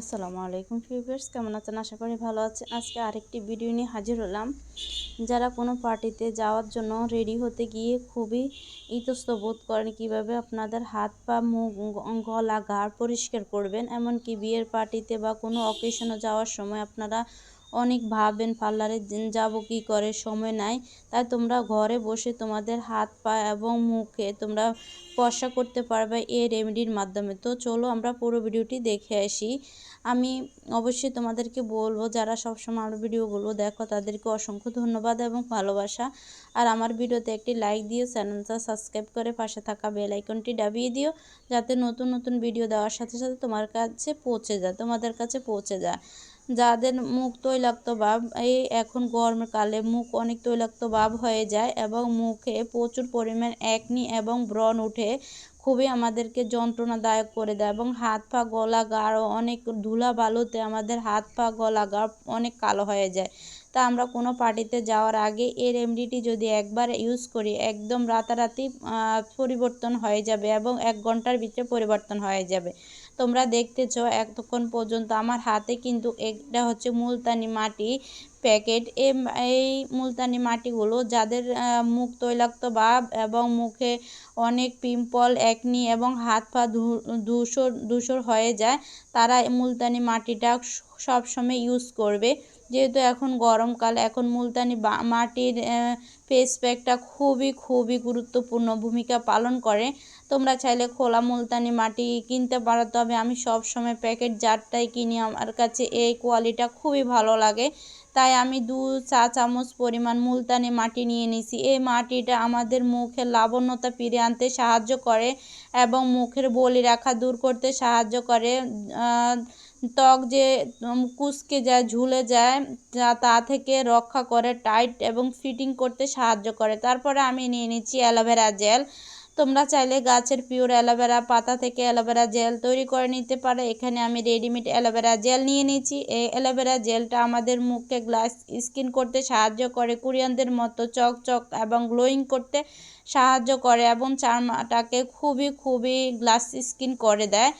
আসসালামু আলাইকুম ফিভার্স কেমন আছেন? আশা করি ভালো আছেন। আজকে আরেকটি ভিডিও নিয়ে হাজির হলাম। যারা কোনো পার্টিতে যাওয়ার জন্য রেডি হতে গিয়ে খুবই ইতস্ত বোধ করেন কীভাবে আপনাদের হাত পা, মুখ, গলা, ঘাড় পরিষ্কার করবেন, এমনকি বিয়ের পার্টিতে বা কোনো অকেশনে যাওয়ার সময় আপনারা অনেক ভাবেন পার্লারে যাব কি করে? সময় নাই। তাই তোমরা ঘরে বসে তোমাদের হাত পা এবং মুখে তোমরা ফর্সা করতে পারবে এই রেমেডির মাধ্যমে। তো চলো আমরা পুরো ভিডিওটি দেখে আসি। আমি অবশ্যই তোমাদেরকে বলব, যারা সবসময় আমার ভিডিওগুলো দেখো, তাদেরকে অসংখ্য ধন্যবাদ এবং ভালোবাসা। আর আমার ভিডিওতে একটি লাইক দিও, চ্যানেলটা সাবস্ক্রাইব করে পাশে থাকা বেল আইকনটি দাবিয়ে দিও, যাতে নতুন নতুন ভিডিও দেওয়ার সাথে সাথে তোমার কাছে পৌঁছে যায়, তোমাদের কাছে পৌঁছে যায়। যাদের মুখ তৈলাক্ত ভাব, এই এখন গরমকালে মুখ অনেক তৈলাক্ত ভাব হয়ে যায় এবং মুখে প্রচুর পরিমাণ একনি এবং ব্রণ উঠে খুবই আমাদেরকে যন্ত্রণাদায়ক করে দেয় এবং হাত পা, গলা, গাঢ় অনেক ধুলা বালুতে আমাদের হাত পা, গলা গাঢ় অনেক কালো হয়ে যায়। তা আমরা কোনো পার্টিতে যাওয়ার আগে এই রেমেডিটি যদি একবার ইউজ করি, একদম রাতারাতি পরিবর্তন হয়ে যাবে এবং এক ঘণ্টার ভিতরে পরিবর্তন হয়ে যাবে। তোমরা দেখতেছ এতক্ষণ পর্যন্ত। আমার হাতে কিন্তু এটা হচ্ছে মুলতানি মাটি প্যাকেট। এই মুলতানি মাটিগুলো যাদের মুখ তৈলাক্ত ভাব এবং মুখে অনেক পিম্পল, একনি এবং হাত পা ধূসর ধূসর হয়ে যায়, তারা মুলতানি মাটিটা সবসময় ইউজ করবে। যেহেতু এখন গরমকাল, এখন মুলতানি মাটির ফেস প্যাকটা খুবই খুবই গুরুত্বপূর্ণ ভূমিকা পালন করে। তোমরা চাইলে খোলা মুলতানি মাটি কিনতে পারো, তবে আমি সব সময় প্যাকেট জারটাই কিনি। আমার কাছে এই কোয়ালিটা খুবই ভালো লাগে, তাই আমি দু চা চামচ পরিমাণ মুলতানি মাটি নিয়ে নিছি। এই মাটিটা আমাদের মুখের লাবণ্যতা ফিরে আনতে সাহায্য করে এবং মুখের বলি রাখা দূর করতে সাহায্য করে। ত্বক যে কুচকে যায়, ঝুলে যায় তা থেকে রক্ষা করে, টাইট এবং ফিটিং করতে সাহায্য করে। তারপরে আমি নিয়ে নিচ্ছি অ্যালোভেরা জেল। তোমরা চাইলে গাছের পিওর অ্যালোভেরা পাতা থেকে অ্যালোভেরা জেল তৈরি করে নিতে পারো। এখানে আমি রেডিমেড অ্যালোভেরা জেল নিয়ে নিয়েছি। এই অ্যালোভেরা জেলটা আমাদের মুখকে গ্লাস স্কিন করতে সাহায্য করে, কোরিয়ানদের মতো চকচক এবং গ্লোয়িং করতে সাহায্য করে এবং চারমাটাকে খুবই খুবই গ্লাস স্কিন করে দেয়।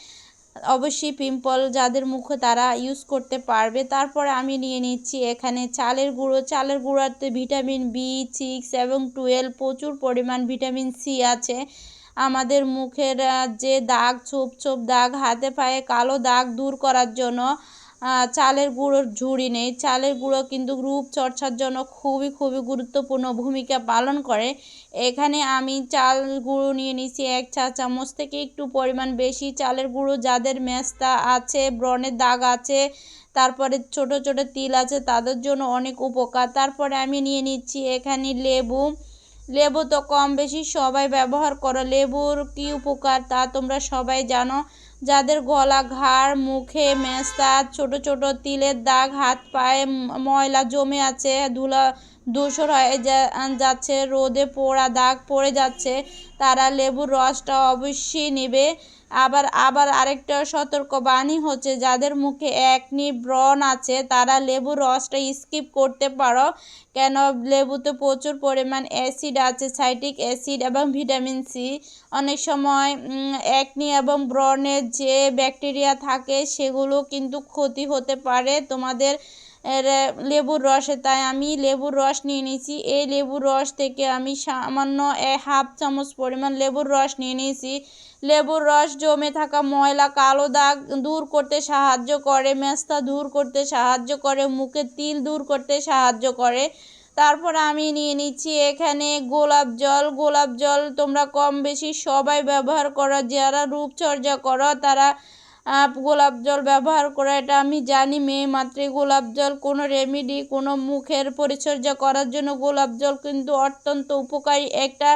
অবশ্যই পিম্পল যাদের মুখে তারা ইউজ করতে পারবে। তারপরে আমি নিয়ে নিচ্ছি এখানে চালের গুঁড়ো। চালের গুঁড়োতে ভিটামিন বি সিক্স এবং টুয়েলভ প্রচুর পরিমাণ ভিটামিন সি আছে। আমাদের মুখের যে দাগ, ছোপ ছোপ দাগ হাতে পায়ে কালো দাগ দূর করার জন্য চালের গুঁড়োর ঝুড়ি নেই। চালের গুঁড়ো কিন্তু রূপচর্চার জন্য খুবই খুবই গুরুত্বপূর্ণ ভূমিকা পালন করে। এখানে আমি চাল গুঁড়ো নিয়ে নিছি এক চা চামচ থেকে একটু পরিমাণ বেশি। চালের গুঁড়ো যাদের মেস্তা আছে, ব্রণের দাগ আছে, তারপরে ছোট ছোট তিল আছে, তাদের জন্য অনেক উপকার। তারপরে আমি নিয়ে নিচ্ছি এখানে লেবু। লেবু তো কম বেশি সবাই ব্যবহার করো। লেবুর কী উপকার তা তোমরা সবাই জানো। যাদের গলা ঘাড়, মুখে মেস্তা, ছোট ছোট তিলের দাগ, হাত পায়ে ময়লা জমে আছে, ধুলা ধূসর হয়ে যাচ্ছে, রোদে পোড়া দাগ পড়ে যাচ্ছে, তারা লেবুর রসটা অবশ্যই নেবে। আবার আবার আরেকটা সতর্কবাণী হচ্ছে, যাদের মুখে একনি ব্রণ আছে, তারা লেবুর রসটা স্কিপ করতে পারো। কেন? লেবুতে প্রচুর পরিমাণ অ্যাসিড আছে সাইটিক অ্যাসিড এবং ভিটামিন সি। অনেক সময় একনি এবং ব্রণের যে ব্যাকটেরিয়া থাকে, সেগুলো কিন্তু ক্ষতি হতে পারে। তোমাদের লেবুর রসে তাই আমি লেবুর রস নিয়ে নিয়েছি। এই লেবুর রস থেকে আমি সামান্য হাফ চামচ পরিমাণ লেবুর রস নিয়ে নিয়েছি। লেবুর রস জমে থাকা ময়লা কালো দাগ দূর করতে সাহায্য করে, মেস্তা দূর করতে সাহায্য করে, মুখে তিল দূর করতে সাহায্য করে। তারপর আমি নিয়ে নিচ্ছি এখানে গোলাপ জল। গোলাপ জল তোমরা কম বেশি সবাই ব্যবহার করো, যারা রূপচর্চা করো, তারা গোলাপ জল ব্যবহার করা, এটা আমি জানি। মেয়ে মাত্রই গোলাপ জল, কোনো রেমেডি কোনো মুখের পরিচর্যা করার জন্য গোলাপ জল কিন্তু অত্যন্ত উপকারী একটা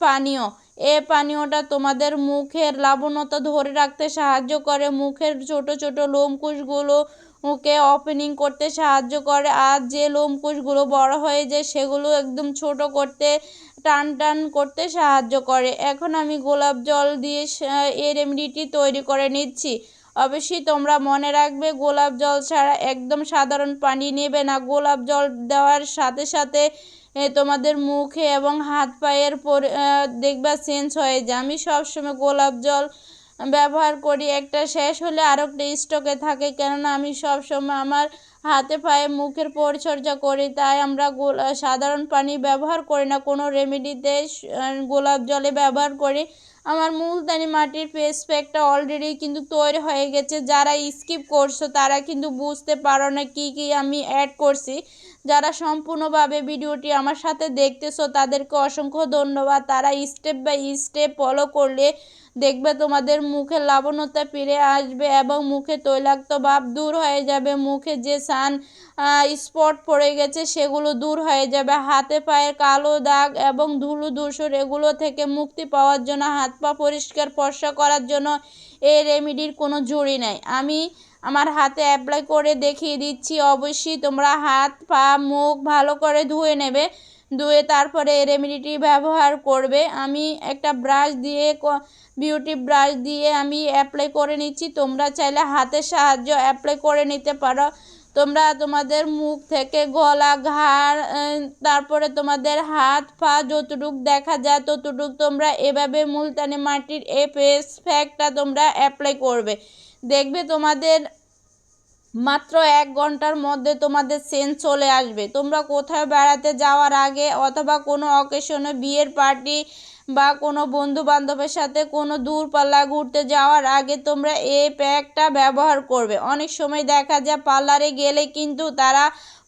পানীয়। এ পানীয়টা তোমাদের মুখের লাবণ্যতা ধরে রাখতে সাহায্য করে। মুখের ছোট ছোট লোমকূশগুলো মুখে ওপেনিং করতে সাহায্য করে। আর যে লোমকূশগুলো বড় হয়ে যায়, সেগুলো একদম ছোট করতে, টান টান করতে সাহায্য করে। এখন আমি গোলাপ জল দিয়ে এই রেমেডিটি তৈরি করে নিচ্ছি। অবশ্যই তোমরা মনে রাখবে, গোলাপ জল ছাড়া একদম সাধারণ পানি নেবে না। গোলাপ জল দেওয়ার সাথে সাথে তোমাদের মুখে এবং হাত পায়ের পর দেখবা চেঞ্জ হয়ে যায়। আমি সবসময় গোলাপ জল ব্যবহার করি। একটা শেষ হলে আরেকটা স্টকে থাকে, কেননা আমি সব সময় আমার হাতে পায়ে মুখের পরিচর্যা করি, তাই আমরা সাধারণ পানি ব্যবহার করি না। কোনো রেমেডিতে গোলাপ জলে ব্যবহার করি। আমার মুলতানি মাটির ফেস প্যাকটা অলরেডি কিন্তু তৈরি হয়ে গেছে। যারা স্কিপ করছ, তারা কিন্তু বুঝতে পারো না কী কী আমি অ্যাড করছি। যারা সম্পূর্ণভাবে ভিডিওটি আমার সাথে দেখতেছো, তাদেরকে অসংখ্য ধন্যবাদ। তারা স্টেপ বাই স্টেপ ফলো করলে দেখবে তোমাদের মুখে লাবণ্যতা ফিরে আসবে এবং মুখে তৈলাক্ত ভাব দূর হয়ে যাবে। মুখে যে সান স্পট পড়ে গেছে, সেগুলো দূর হয়ে যাবে। হাতে পায়ের কালো দাগ এবং ধুলো ধূসর, এগুলো থেকে মুক্তি পাওয়ার জন্য, হাত পা পরিষ্কার, ফর্সা করার জন্য এই রেমেডির কোনো জুড়ি নাই। আমি আমার হাতে অ্যাপ্লাই করে দেখিয়ে দিচ্ছি, অবশ্যই তোমরা হাত, পা, মুখ ভালো করে ধুয়ে নেবে, ধুয়ে তারপরে এই রেমেডিটি ব্যবহার করবে। আমি একটা ব্রাশ দিয়ে বিউটি ব্রাশ দিয়ে আমি অ্যাপ্লাই করে নিচ্ছি। তোমরা চাইলে হাতের সাহায্য অ্যাপ্লাই করে নিতে পারো। তোমরা তোমাদের মুখ থেকে গলা, ঘাড় তারপরে তোমাদের হাত, পা যতটুক দেখা যায় ততটুক তোমরা এভাবে মুলতানি মাটির এ ফেস ফ্যাকটা তোমরা অ্যাপ্লাই করবে। দেখবে তোমাদের মাত্র এক ঘণ্টার মধ্যে তোমাদের সেন্স চলে আসবে। তোমরা কোথাও বেড়াতে যাওয়ার আগে অথবা কোনো অকেশনে বিয়ের পার্টি বা কোনো বন্ধু বান্ধবের সাথে কোনো দূরপাল্লা ঘুরতে যাওয়ার আগে তোমরা এই প্যাকটা ব্যবহার করবে। অনেক সময় দেখা যায় পার্লারে গেলে কিন্তু তারা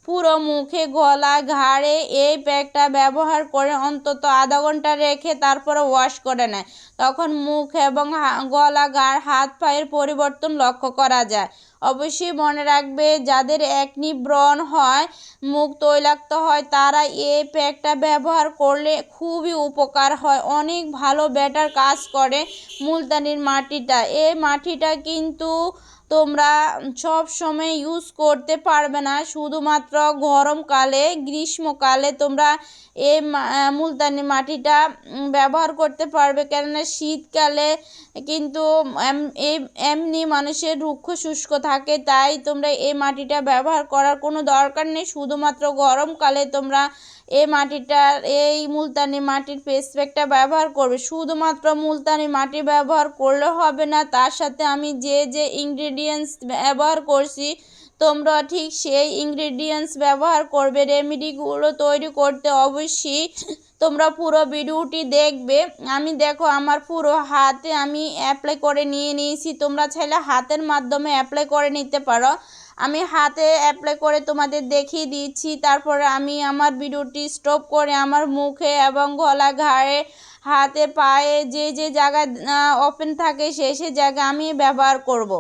পুরো মুখে, গলা, ঘাড়ে এই প্যাকটা ব্যবহার করে অন্তত আধা ঘণ্টা রেখে তারপরে ওয়াশ করে নেয়। তখন মুখ এবং গলা, ঘাড়, হাত, পায়ের পরিবর্তন লক্ষ্য করা যায়। অবশ্যই মনে রাখবে, যাদের একনি ব্রণ হয়, মুখ তৈলাক্ত হয়, তারা এই প্যাকটা ব্যবহার করলে খুবই উপকার হয়। অনেক ভালো ব্যাটার কাজ করে মুলতানির মাটিটা। এই মাটিটা কিন্তু তোমরা সব সময় ইউজ করতে পারবে না। শুধুমাত্র গরমকালে, গ্রীষ্মকালে তোমরা এই মুলতানি মাটিটা ব্যবহার করতে পারবে। কেননা শীতকালে কিন্তু এমনি মানুষের রুক্ষ শুষ্ক থাকে, তাই তোমরা এই মাটিটা ব্যবহার করার কোনো দরকার নেই। শুধুমাত্র গরমকালে তোমরা এই মাটিটার এই মুলতানি মাটির ফেস প্যাকটা ব্যবহার করবে। শুধুমাত্র মুলতানি মাটি ব্যবহার করলে হবে না। তার সাথে আমি যে যে ইনগ্রিডিয়েন্টস ব্যবহার করছি, তোমরা ঠিক সেই ইনগ্রিডিয়েন্টস ব্যবহার করবে রেমেডিগুলো তৈরি করতে অবশ্যই তোমরা পুরো ভিডিওটি দেখবে আমি দেখো আমার পুরো হাতে আমি অ্যাপ্লাই করে নিয়ে নিয়েছি, তোমরা চাইলে হাতের মাধ্যমে অ্যাপ্লাই করে নিতে পারো আমি হাতে অ্যাপ্লাই করে তোমাদের দেখিয়ে দিচ্ছি, তারপরে আমি আমার ভিডিওটি স্টপ করে আমার মুখে এবং গলা, ঘাড়ে, হাতে, পায়ে যে যে জায়গায় ওপেন থাকে সে সে জায়গা আমি ব্যবহার করব।